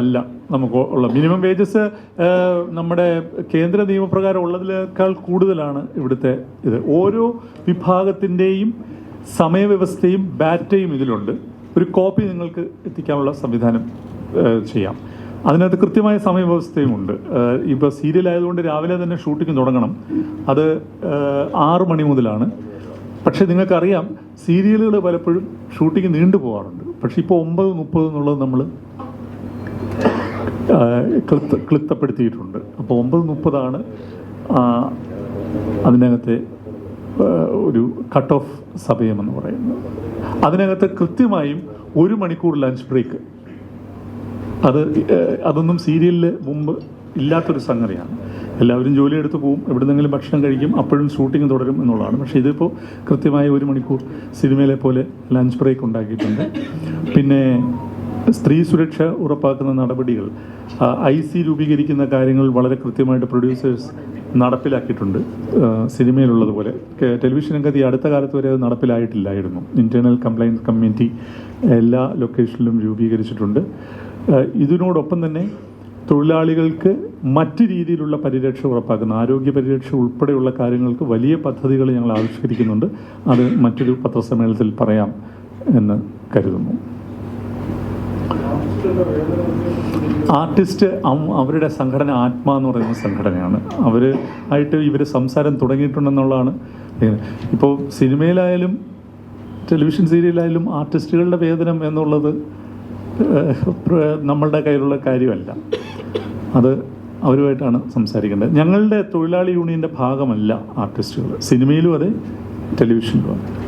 അല്ല നമുക്ക് ഉള്ള മിനിമം വേജസ് നമ്മുടെ കേന്ദ്ര നിയമപ്രകാരം ഉള്ളതിനേക്കാൾ കൂടുതലാണ് ഇവിടുത്തെ ഇത്. ഓരോ വിഭാഗത്തിന്റെയും സമയവ്യവസ്ഥയും ബാറ്റയും ഇതിലുണ്ട്. ഒരു കോപ്പി നിങ്ങൾക്ക് എത്തിക്കാനുള്ള സംവിധാനം ചെയ്യാം. അതിനകത്ത് കൃത്യമായ സമയവ്യവസ്ഥയും ഉണ്ട് ഏഹ്, ഇപ്പോൾ സീരിയൽ ആയതുകൊണ്ട് രാവിലെ തന്നെ ഷൂട്ടിംഗ് തുടങ്ങണം. അത് ആറു മണി മുതലാണ്. പക്ഷേ നിങ്ങൾക്കറിയാം സീരിയലുകൾ പലപ്പോഴും ഷൂട്ടിംഗ് നീണ്ടു പോകാറുണ്ട് പക്ഷേ ഇപ്പോൾ ഒമ്പത് മുപ്പത് എന്നുള്ളത് നമ്മൾ ക്ലിപ്ത ക്ലിത്തപ്പെടുത്തിയിട്ടുണ്ട് അപ്പോൾ ഒമ്പത് മുപ്പതാണ് അതിനകത്തെ ഒരു കട്ട് ഓഫ് സമയമെന്ന് പറയുന്നത്. അതിനകത്ത് കൃത്യമായും ഒരു മണിക്കൂർ ലഞ്ച് ബ്രേക്ക്. അത് അതൊന്നും സീരിയലിൽ മുമ്പ് ഇല്ലാത്തൊരു സംഗതിയാണ്. എല്ലാവരും ജോലി എടുത്ത് പോവും എവിടുന്നെങ്കിലും ഭക്ഷണം കഴിക്കും അപ്പോഴും ഷൂട്ടിംഗ് തുടരും എന്നുള്ളതാണ്. പക്ഷേ ഇതിപ്പോൾ കൃത്യമായ ഒരു മണിക്കൂർ സിനിമയിലെ പോലെ ലഞ്ച് ബ്രേക്ക് ഉണ്ടാക്കിയിട്ടുണ്ട്. പിന്നെ സ്ത്രീ സുരക്ഷ ഉറപ്പാക്കുന്ന നടപടികൾ ഐ സി രൂപീകരിക്കുന്ന കാര്യങ്ങൾ വളരെ കൃത്യമായിട്ട് പ്രൊഡ്യൂസേഴ്സ് നടപ്പിലാക്കിയിട്ടുണ്ട്. സിനിമയിലുള്ളതുപോലെ. ടെലിവിഷൻ രംഗത്ത് ഈ അടുത്ത കാലത്ത് വരെ അത് നടപ്പിലായിട്ടില്ലായിരുന്നു. ഇന്റേണൽ കംപ്ലൈൻസ് കമ്മിറ്റി എല്ലാ ലൊക്കേഷനിലും രൂപീകരിച്ചിട്ടുണ്ട്. ഇതിനോടൊപ്പം തന്നെ തൊഴിലാളികൾക്ക് മറ്റ് രീതിയിലുള്ള പരിരക്ഷ ഉറപ്പാക്കുന്ന. ആരോഗ്യ പരിരക്ഷ ഉൾപ്പെടെയുള്ള കാര്യങ്ങൾക്ക് വലിയ പദ്ധതികൾ ഞങ്ങൾ ആവിഷ്കരിക്കുന്നുണ്ട്. അത് മറ്റൊരു പത്രസമ്മേളനത്തിൽ പറയാം എന്ന് കരുതുന്നു. ആർട്ടിസ്റ്റ് അവരുടെ സംഘടന ആത്മാ എന്ന് പറയുന്ന സംഘടനയാണ്. അവർ ആയിട്ട് ഇവർ സംസാരം തുടങ്ങിയിട്ടുണ്ടെന്നുള്ളതാണ്. ഇപ്പോൾ സിനിമയിലായാലും ടെലിവിഷൻ സീരിയലായാലും ആർട്ടിസ്റ്റുകളുടെ വേതനം എന്നുള്ളത് നമ്മളുടെ കയ്യിലുള്ള കാര്യമല്ല. അത് അവരുമായിട്ടാണ് സംസാരിക്കേണ്ടത് ഞങ്ങളുടെ തൊഴിലാളി യൂണിയന്റെ ഭാഗമല്ല ആർട്ടിസ്റ്റുകൾ. സിനിമയിലും അതെ ടെലിവിഷനിലും അതെ.